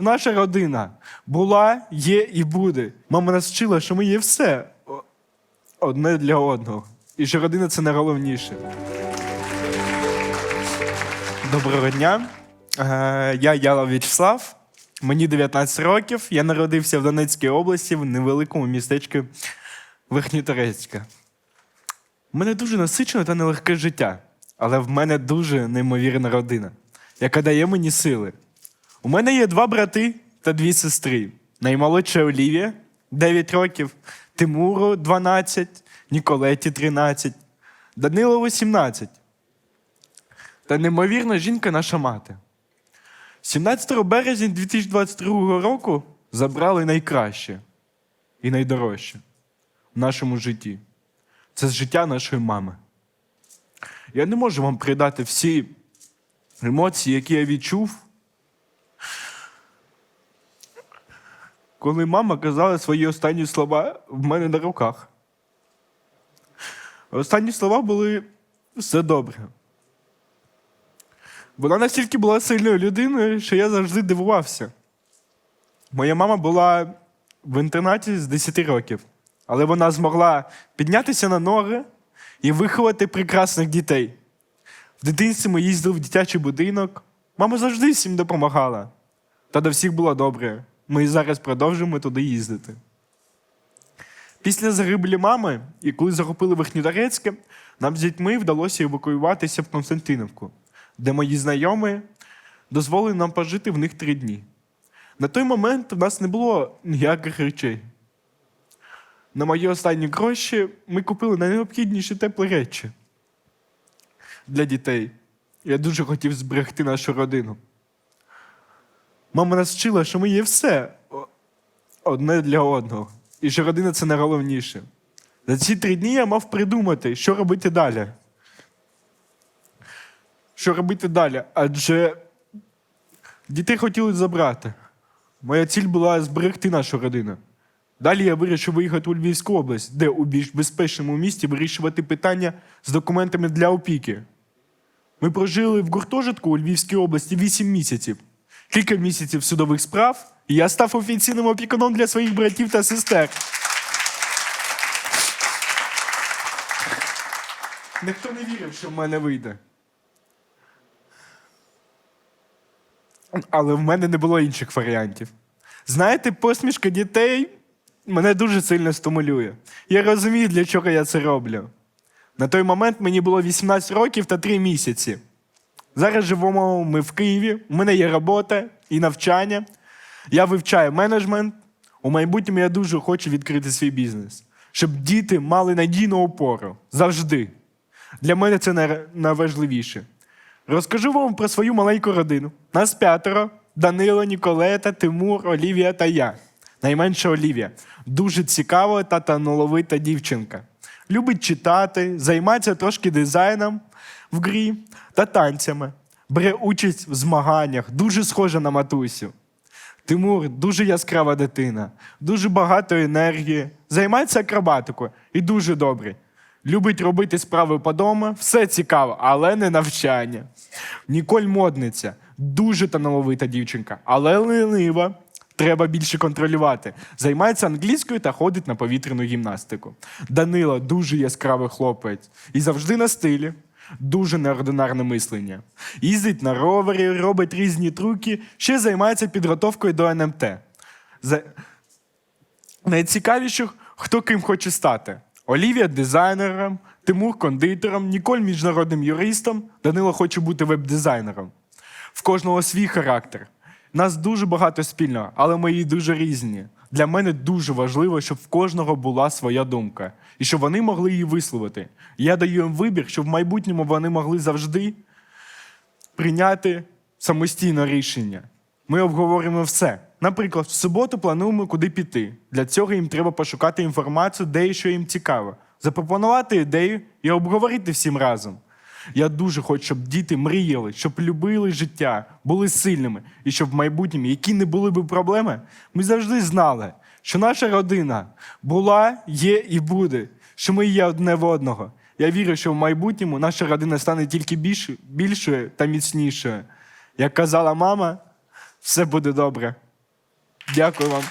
Наша родина була, є і буде. Мама нас вчила, що ми є все одне для одного. І що родина це найголовніше. Доброго дня. Е, Я Яла В'ячеслав. Мені 19 років. Я народився в Донецькій області в невеликому містечку Верхньоторецька. У мене дуже насичене та нелегке життя, але в мене дуже неймовірна родина, яка дає мені сили. У мене є два брати та дві сестри. Наймолодша Олівія 9 років, Тимуру 12, Ніколеті 13, Данилову 17. Та неймовірна жінка наша мати. 17 березня 2022 року забрали найкраще і найдорожче в нашому житті. Це життя нашої мами. Я не можу вам передати всі емоції, які я відчув, коли мама казала свої останні слова в мене на руках. Останні слова були все добре. Вона настільки була сильною людиною, що я завжди дивувався. Моя мама була в інтернаті з 10 років, але вона змогла піднятися на ноги і виховати прекрасних дітей. В дитинстві ми їздили в дитячий будинок. Мама завжди всім допомагала. Та до всіх було добре. Ми зараз продовжуємо туди їздити. Після загибелі мами, і коли захопили Верхньодорецьке, нам з дітьми вдалося евакуюватися в Константиновку, де мої знайомі дозволили нам пожити в них три дні. На той момент у нас не було ніяких речей. На мої останні гроші ми купили найнеобхідніші теплі речі для дітей. Я дуже хотів зберегти нашу родину. Мама нас вчила, що ми є все одне для одного. І що родина це найголовніше. За ці три дні я мав придумати, що робити далі. Що робити далі? Адже дітей хотіли забрати. Моя ціль була зберегти нашу родину. Далі я вирішив виїхати у Львівську область, де у більш безпечному місті вирішувати питання з документами для опіки. Ми прожили в гуртожитку у Львівській області 8 місяців, кілька місяців судових справ, і я став офіційним опікуном для своїх братів та сестер. Ніхто не вірив, що в мене вийде. Але в мене не було інших варіантів. Знаєте, посмішка дітей мене дуже сильно стимулює. Я розумію, для чого я це роблю. На той момент мені було 18 років та 3 місяці. Зараз живемо ми в Києві, у мене є робота і навчання. Я вивчаю менеджмент. У майбутньому я дуже хочу відкрити свій бізнес, щоб діти мали надійну опору завжди. Для мене це найважливіше. Розкажу вам про свою маленьку родину. Нас п'ятеро: Данило, Ніколета, Тимур, Олівія та я. Найменша Олівія. Дуже цікава та талановита дівчинка. Любить читати, займається трошки дизайном в грі та танцями. Бере участь в змаганнях, дуже схожа на матусю. Тимур дуже яскрава дитина, дуже багато енергії, займається акробатикою і дуже добрий. Любить робити справи по дому, все цікаво, але не навчання. Ніколь модниця, дуже талановита дівчинка, але ленива. Треба більше контролювати. Займається англійською та ходить на повітряну гімнастику. Данила дуже яскравий хлопець і завжди на стилі. Дуже неординарне мислення. Їздить на ровері, робить різні трюки, ще займається підготовкою до НМТ. За... Найцікавіше, хто ким хоче стати. Олівія дизайнером, Тимур кондитером, Ніколь міжнародним юристом, Данило хоче бути веб-дизайнером. В кожного свій характер. Нас дуже багато спільного, але ми і дуже різні. Для мене дуже важливо, щоб в кожного була своя думка, і щоб вони могли її висловити. Я даю їм вибір, щоб в майбутньому вони могли завжди прийняти самостійне рішення. Ми обговорюємо все. Наприклад, в суботу плануємо, куди піти. Для цього їм треба пошукати інформацію, де і що їм цікаво, запропонувати ідею і обговорити всім разом. Я дуже хочу, щоб діти мріяли, щоб любили життя, були сильними, і щоб в майбутньому, які не були б проблеми, ми завжди знали, що наша родина була, є і буде, що ми є одне в одного. Я вірю, що в майбутньому наша родина стане тільки більше, більшою та міцнішою. Як казала мама, все буде добре. Дякую вам.